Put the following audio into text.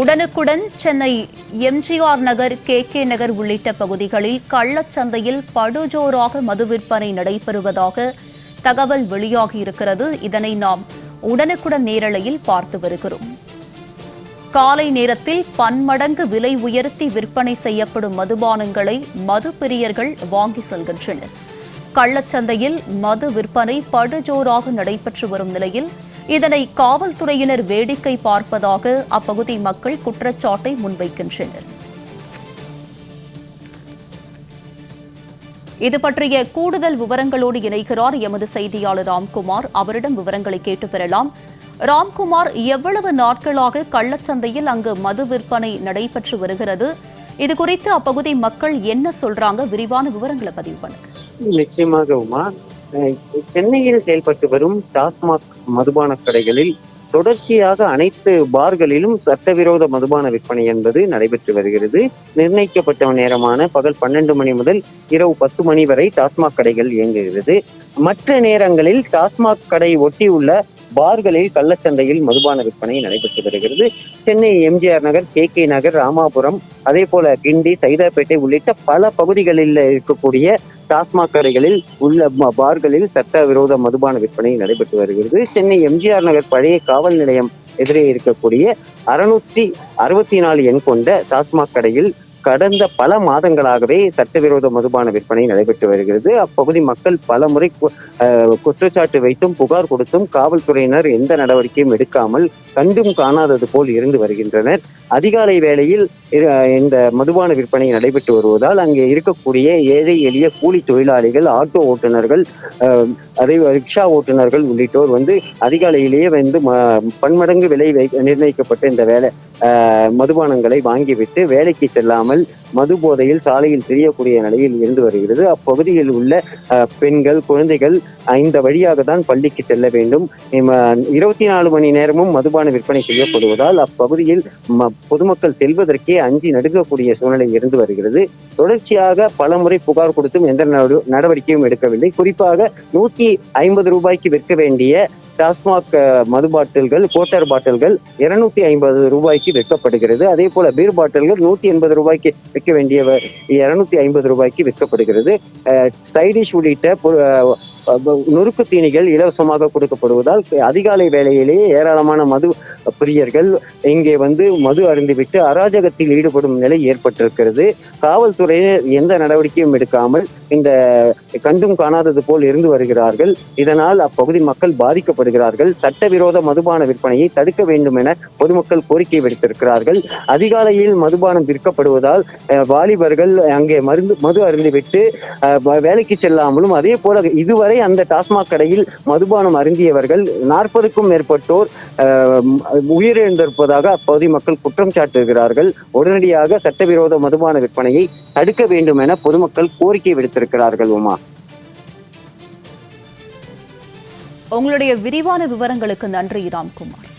உடனுக்குடன் Chennai MGR Nagar K K Nagar உள்ளிட்ட பகுதிகளில் கள்ளச்சந்தையில் படுஜோராக மது விற்பனை நடைபெறுவதாக தகவல் வெளியாகியிருக்கிறது. இதனை நாம் உடனுக்குடன் நேரலையில் பார்த்து வருகிறோம். காலை நேரத்தில் பன்மடங்கு விலை உயர்த்தி விற்பனை செய்யப்படும் மதுபானங்களை மது பிரியர்கள் வாங்கி செல்கின்றனர். கள்ளச்சந்தையில் மது விற்பனை படுஜோராக நடைபெற்று வரும் நிலையில் இதனை காவல்துறையினர் வேடிக்கை பார்ப்பதாக அப்பகுதி மக்கள் குற்றச்சாட்டை முன்வைக்கின்றனர். இது பற்றிய கூடுதல் விவரங்களோடு இணைகிறார் எமது செய்தியாளர் ராம்குமார். அவரிடம் விவரங்களை கேட்டு பெறலாம் ராம்குமார் எவ்வளவு நாட்களாக கள்ளச்சந்தையில் அங்கு மது விற்பனை நடைபெற்று வருகிறது? இது குறித்து அப்பகுதி மக்கள் என்ன சொல்றாங்க? விரிவான விவரங்களை பதிவு பண்ணுங்க. நிச்சயமாக உமா. சென்னையில் செயல்பட்டு வரும் டாஸ்மாக் மதுபான கடைகளில் தொடர்ச்சியாக அனைத்து பார்களிலும் சட்டவிரோத மதுபான விற்பனை என்பது நடைபெற்று வருகிறது. நிர்ணயிக்கப்பட்ட நேரமான பகல் பன்னெண்டு மணி முதல் இரவு பத்து மணி வரை டாஸ்மாக் கடைகள் இயங்குகிறது. மற்ற நேரங்களில் டாஸ்மாக் கடை ஒட்டியுள்ள பார்களில் கள்ளச்சந்தையில் மதுபான விற்பனை நடைபெற்று வருகிறது. சென்னை எம்ஜிஆர் நகர் கே கே நகர் ராமாபுரம் அதே போல கிண்டி சைதாப்பேட்டை உள்ளிட்ட பல பகுதிகளில் இருக்கக்கூடிய டாஸ்மாக் கடைகளில் உள்ள ம- பார்களில் சட்டவிரோத மதுபான விற்பனை நடைபெற்று வருகிறது. சென்னை எம்ஜிஆர் நகர் பழைய காவல் நிலையம் எதிரே இருக்கக்கூடிய அறுநூற்றி அறுபத்தி நாலு எண் கொண்ட டாஸ்மாக் கடையில் கடந்த பல மாதங்களாகவே சட்டவிரோத மதுபான விற்பனை நடைபெற்று வருகிறது. அப்பகுதி மக்கள் பல முறை அஹ், குற்றச்சாட்டு வைத்தும் புகார் கொடுத்தும் காவல்துறையினர் எந்த நடவடிக்கையும் எடுக்காமல் கண்டும் காணாதது போல் இருந்து வருகின்றனர். அதிகாலை வேளையில் இந்த மதுபான விற்பனை நடைபெற்று வருவதால் அங்கே இருக்கக்கூடிய ஏழை எளிய கூலி தொழிலாளிகள் ஆட்டோ ஓட்டுநர்கள் அதே ரிக்ஷா ஓட்டுநர்கள் உள்ளிட்டோர் வந்து அதிகாலையிலேயே வந்து பன்மடங்கு விலை நிர்ணயிக்கப்பட்ட இந்த வேலை மதுபானங்களை வாங்கிவிட்டு வேலைக்கு செல்லாமல் மது போதையில் சாலையில் தெரியக்கூடிய நிலையில் இருந்து வருகிறது. அப்பகுதியில் உள்ள பெண்கள் குழந்தைகள் இந்த வழியாக தான் பள்ளிக்கு செல்ல வேண்டும். இருபத்தி நாலு மணி நேரமும் மதுபான விற்பனை செய்யப்படுவதால் அப்பகுதியில் ம- பொதுமக்கள் செல்வதற்கே அஞ்சி நடுக்கக்கூடிய சூழ்நிலை இருந்து வருகிறது. தொடர்ச்சியாக பல முறை புகார் கொடுத்தும் எந்த நடு- நடவடிக்கையும் எடுக்கவில்லை. குறிப்பாக நூற்றி ஐம்பது ரூபாய்க்கு விற்க வேண்டிய டாஸ்மாக் மது பாட்டில்கள் கோட்டர் பாட்டில்கள் இருநூத்தி ஐம்பது ரூபாய்க்கு விற்கப்படுகிறது. அதே போல பீர் பாட்டில்கள் நூத்தி எண்பது ரூபாய்க்கு விற்க வேண்டிய இருநூத்தி ஐம்பது ரூபாய்க்கு விற்கப்படுகிறது. சைடிஷ் உள்ளிட்ட நொறுக்கு தீனிகள் இலவசமாக கொடுக்கப்படுவதால் அதிகாலை வேளையிலேயே ஏராளமான மது பிரியர்கள் இங்கே வந்து மது அருந்திவிட்டு அராஜகத்தில் ஈடுபடும் நிலை ஏற்பட்டிருக்கிறது. காவல்துறையினர் எந்த நடவடிக்கையும் எடுக்காமல் இந்த கண்டும் காணாதது போல் இருந்து வருகிறார்கள். இதனால் அப்பகுதி மக்கள் பாதிக்கப்படுகிறார்கள். சட்டவிரோத மதுபான விற்பனையை தடுக்க வேண்டும் என பொதுமக்கள் கோரிக்கை விடுத்திருக்கிறார்கள். அதிகாலையில் மதுபானம் விற்கப்படுவதால் வாலிபர்கள் அங்கே மருந்து மது அருந்திவிட்டு வேலைக்கு செல்லாமலும் அதே போல இதுவரை அந்த டாஸ்மாக் கடையில் மதுபானம் அருந்தியவர்கள் நாற்பதுக்கும் மேற்பட்டோர் உயிரிழந்திருப்பதாக அப்பகுதி மக்கள் குற்றம் சாட்டுகிறார்கள். உடனடியாக சட்டவிரோத மதுபான விற்பனையை தடுக்க வேண்டும் என பொதுமக்கள் கோரிக்கை விடுத்திருக்கிறார்கள். உமா. உங்களுடைய விரிவான விவரங்களுக்கு நன்றி ராம்குமார்.